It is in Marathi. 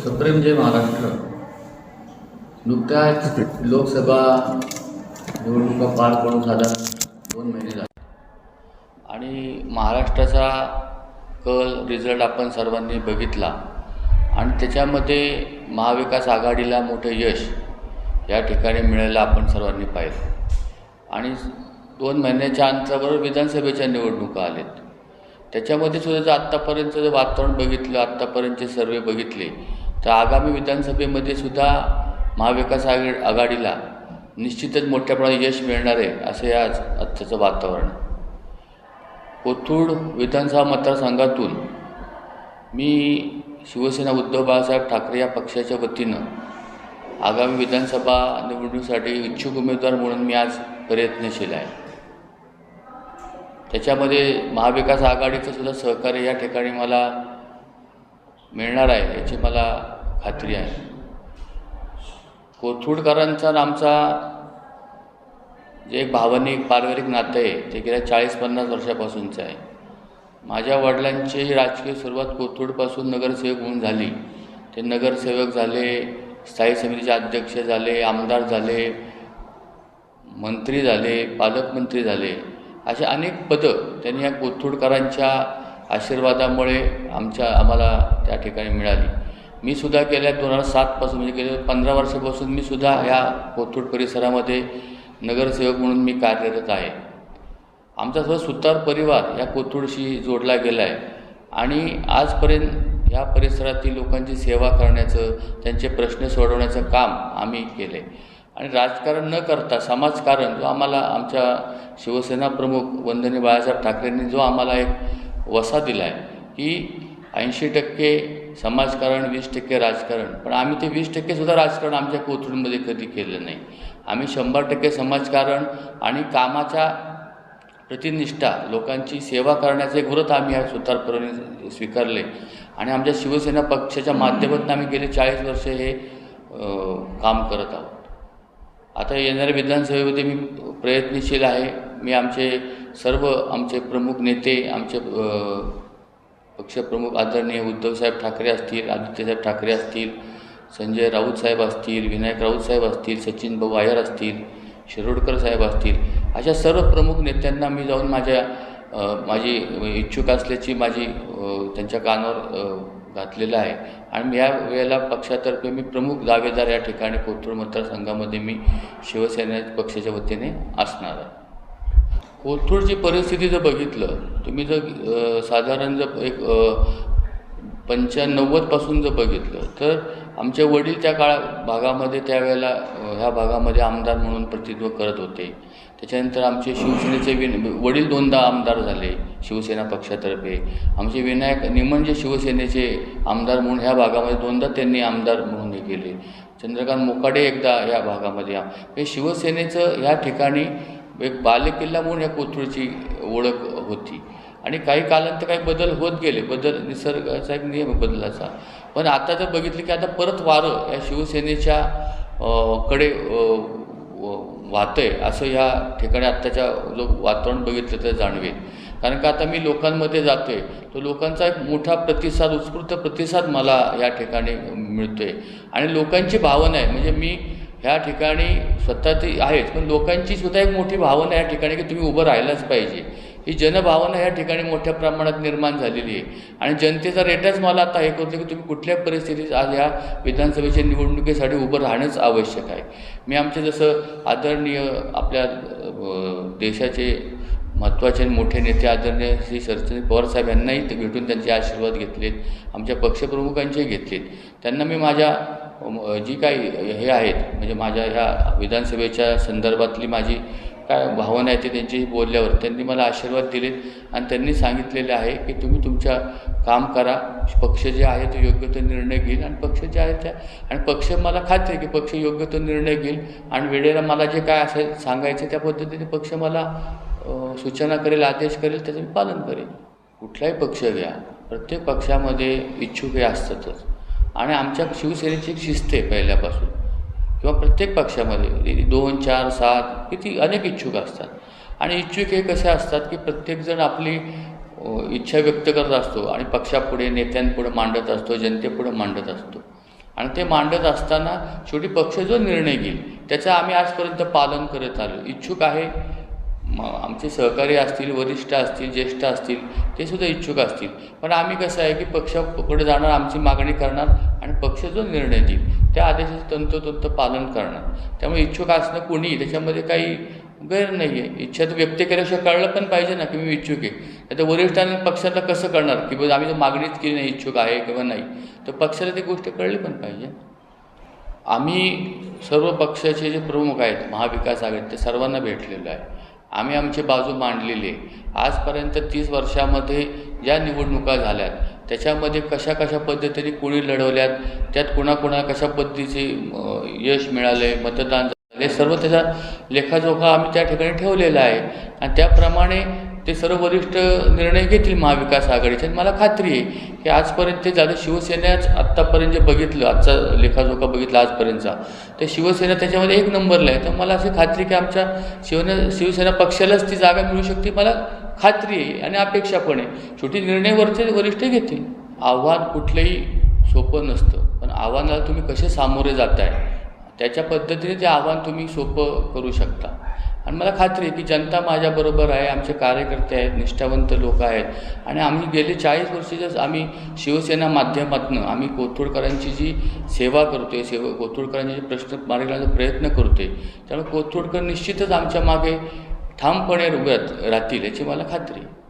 सप्रेम जय महाराष्ट्र. नुकत्याच लोकसभा निवडणुका पार पडून साधारण दोन महिने झाले. आणि महाराष्ट्राचा कल रिझल्ट आपण सर्वांनी बघितला. आणि त्याच्यामध्ये महाविकास आघाडीला मोठं यश या ठिकाणी मिळायला आपण सर्वांनी पाहिलं. आणि दोन महिन्याच्या अंतरावर विधानसभेच्या निवडणुका आलेत. त्याच्यामध्ये सुद्धा जर आत्तापर्यंतचं जर वातावरण बघितलं आत्तापर्यंतचे सर्वे बघितले तर आगामी विधानसभेमध्ये सुद्धा महाविकास आघा आघाडीला निश्चितच मोठ्या प्रमाणात यश मिळणार आहे असे आज आत्ताचं वातावरण कोथरूड विधानसभा मतदारसंघातून मी शिवसेना उद्धव बाळासाहेब ठाकरे या पक्षाच्या वतीनं आगामी विधानसभा निवडणुकीसाठी इच्छुक उमेदवार म्हणून मी आज प्रयत्नशील आहे. त्याच्यामध्ये महाविकास आघाडीचं सुद्धा सहकार्य या ठिकाणी मला मिळणार आहे याची मला खात्री आहे. कोथरूडकरांचा आमचा जे एक भावनिक पारिवारिक नातं आहे ते गेल्या चाळीस पन्नास वर्षापासूनचं आहे. माझ्या वडिलांची राजकीय सुरुवात कोथरूडपासून नगरसेवक म्हणून झाली. ते नगरसेवक झाले स्थायी समितीचे अध्यक्ष झाले आमदार झाले मंत्री झाले पालकमंत्री झाले. असे अनेक पदं त्यांनी या कोथरूडकरांच्या आशीर्वादामुळे आमच्या आम्हाला त्या ठिकाणी मिळाली. मी सुद्धा गेल्या दोन हजार सातपासून म्हणजे गेल्या पंधरा वर्षापासून मी सुद्धा ह्या कोथरूड परिसरामध्ये नगरसेवक म्हणून मी कार्यरत आहे. आमचा सर्व सुतार परिवार या कोथरूडशी जोडला गेला आहे आणि आजपर्यंत ह्या परिसरातील लोकांची सेवा करण्याचं त्यांचे प्रश्न सोडवण्याचं काम आम्ही केलं आहे आणि राजकारण न करता समाजकारण जो आम्हाला आमच्या शिवसेना प्रमुख वंदनी बाळासाहेब ठाकरेंनी जो आम्हाला एक वसा दिला आहे की ऐंशी टक्के समाजकारण वीस टक्के राजकारण. पण आम्ही ते वीस टक्केसुद्धा राजकारण आमच्या कोथरूडमध्ये कधी केलं नाही. आम्ही शंभर टक्के समाजकारण आणि कामाच्या प्रतिनिष्ठा लोकांची सेवा करण्याचे व्रत आम्ही या सुतारपर्यंत स्वीकारले. आणि आमच्या शिवसेना पक्षाच्या माध्यमातून आम्ही गेले चाळीस वर्ष हे काम करत आहोत. आता येणाऱ्या विधानसभेमध्ये मी प्रयत्नशील आहे. मी आमचे सर्व आमचे प्रमुख नेते आमचे पक्षप्रमुख आदरणीय उद्धवसाहेब ठाकरे असतील आदित्यसाहेब ठाकरे असतील संजय राऊत साहेब असतील विनायक राऊत साहेब असतील सचिन भाऊ आयर असतील शिरोडकर साहेब असतील अशा सर्व प्रमुख नेत्यांना मी जाऊन माझ्या माझी इच्छुक असल्याची माझी त्यांच्या कानावर घातलेलं आहे. आणि या वेळेला पक्षातर्फे मी प्रमुख दावेदार या ठिकाणी कोथरूड मतदारसंघामध्ये मी शिवसेना पक्षाच्या वतीने असणार आहे. कोथरूडची परिस्थिती जर बघितलं तुम्ही जर साधारण जर एक पंच्याण्णवदपासून जर बघितलं तर आमचे वडील त्या काळा भागामध्ये त्यावेळेला ह्या भागामध्ये आमदार म्हणून प्रतिनिधित्व करत होते. त्याच्यानंतर आमचे शिवसेनेचे विन वडील दोनदा आमदार झाले शिवसेना पक्षातर्फे. आमचे विनायक निमंजे शिवसेनेचे आमदार म्हणून ह्या भागामध्ये दोनदा त्यांनी आमदार म्हणून हे केले. चंद्रकांत मोकाडे एकदा या भागामध्ये हे शिवसेनेचं ह्या ठिकाणी एक बालेकिल्ला म्हणून या कोथरूडची ओळख होती. आणि काही कालांतर काही बदल होत गेले. बदल निसर्गाचा एक नियम बदलाचा. पण आता जर बघितलं की आता परत वारं या शिवसेनेच्या कडे कडे वाहतंय असं ह्या ठिकाणी आत्ताच्या जो वातावरण बघितलं तर जाणवेल. कारण का आता मी लोकांमध्ये जातोय. तो लोकांचा एक मोठा प्रतिसाद उत्स्फूर्त प्रतिसाद मला या ठिकाणी मिळतोय. आणि लोकांची भावना आहे. म्हणजे मी ह्या ठिकाणी स्वतः ते आहेच पण लोकांची सुद्धा एक मोठी भावना या ठिकाणी की तुम्ही उभं राहिलाच पाहिजे. ही जनभावना या ठिकाणी मोठ्या प्रमाणात निर्माण झालेली आहे. आणि जनतेचा रेटच मला आता हे करतो की तुम्ही कुठल्या परिस्थितीत आज ह्या विधानसभेच्या निवडणुकीसाठी उभं राहणंच आवश्यक आहे. मी आमचे जसं आदरणीय आपल्या देशाचे महत्त्वाचे मोठे नेते आदरणीय श्री शरदचंद्र पवार साहेब यांनाही भेटून त्यांचे आशीर्वाद घेतलेत. आमच्या पक्षप्रमुखांचेही घेतलेत. त्यांना मी माझ्या जी काही हे आहेत म्हणजे माझ्या ह्या विधानसभेच्या संदर्भातली माझी काय भावना आहे ते त्यांच्याशी बोलल्यावर त्यांनी मला आशीर्वाद दिलेत आणि त्यांनी सांगितलेले आहे की तुम्ही तुमच्या काम करा पक्ष जे आहे तो योग्य तो निर्णय घेईल आणि पक्ष जे आहे त्या आणि पक्ष मला खात्री आहे की पक्ष योग्य तो निर्णय घेईल आणि वेळेला मला जे काय असेल सांगायचं त्या पद्धतीने पक्ष मला सूचना करेल आदेश करेल त्याचं मी पालन करेल कुठलाही पक्ष घ्या प्रत्येक पक्षामध्ये इच्छुक हे असतातच. आणि आमच्या शिवसेनेची एक शिस्त आहे पहिल्यापासून. किंवा प्रत्येक पक्षामध्ये दोन चार सात किती अनेक इच्छुक असतात. आणि इच्छुक हे कसे असतात की प्रत्येकजण आपली इच्छा व्यक्त करत असतो आणि पक्षापुढे नेत्यांपुढे मांडत असतो जनतेपुढे मांडत असतो. आणि ते मांडत असताना शेवटी पक्ष जो निर्णय घेईल त्याचं आम्ही आजपर्यंत पालन करत आलो. इच्छुक आहे आमचे सहकारी असतील वरिष्ठ असतील ज्येष्ठ असतील ते सुद्धा इच्छुक असतील. पण आम्ही कसं आहे की पक्षाकडे जाणार आमची मागणी करणार आणि पक्ष जो निर्णय देईल त्या आदेशाचं तंतोतंत पालन करणार. त्यामुळे इच्छुक असणं कोणी त्याच्यामध्ये काही गैर नाही आहे इच्छा तर व्यक्त केल्याशिवाय कळलं पण पाहिजे ना की मी इच्छुक आहे. नाही तर वरिष्ठांनी पक्षाला कसं कळणार की बघ आम्ही तर मागणीच केली नाही इच्छुक आहे किंवा नाही. तर पक्षाला ती गोष्ट कळली पण पाहिजे. आम्ही सर्व पक्षाचे जे प्रमुख आहेत महाविकास आघाडी ते सर्वांना भेटलेलो आहे. आम्ही आमची बाजू मांडलेली आहे. आजपर्यंत तीस वर्षामध्ये ज्या निवडणुका झाल्यात. त्याच्यामध्ये कशा कशा पद्धतीने कुणी लढवल्यात त्यात कुणाकुणा कशा पद्धतीचे यश मिळाले मतदान झाले सर्व त्याचा लेखाजोखा आम्ही त्या ठिकाणी ठेवलेला आहे. आणि त्याप्रमाणे ते सर्व वरिष्ठ निर्णय घेतील महाविकास आघाडीचे. आणि मला खात्री आहे की आजपर्यंत ते झालं शिवसेनेच आत्तापर्यंत जे बघितलं आजचा लेखाजोखा बघितला आजपर्यंतचा तर शिवसेना त्याच्यामध्ये एक नंबरला आहे. तर मला अशी खात्री की आमच्या शिवने शिवसेना पक्षालाच ती जागा मिळू शकते मला खात्री आहे आणि अपेक्षा पण आहे. शेवटी निर्णयवरचे वरिष्ठ घेतील. आव्हान कुठलंही सोपं नसतं. पण आव्हानाला तुम्ही कसे सामोरे जाताय? त्याच्या पद्धतीने ते आव्हान तुम्ही सोपं करू शकता. आणि मला खात्री आहे की जनता माझ्याबरोबर आहे आमचे कार्यकर्ते आहेत निष्ठावंत लोक आहेत. आणि आम्ही गेले चाळीस वर्षाच्याच आम्ही शिवसेना माध्यमातून आम्ही कोथरूडकरांची जी सेवा करतो आहे सेवा कोथरूडकरांचे जे प्रश्न मार्गी लावण्याचा प्रयत्न आहे त्यामुळे कोथरूडकर निश्चितच आमच्या मागे ठामपणे उभ्यात राहतील याची मला खात्री आहे.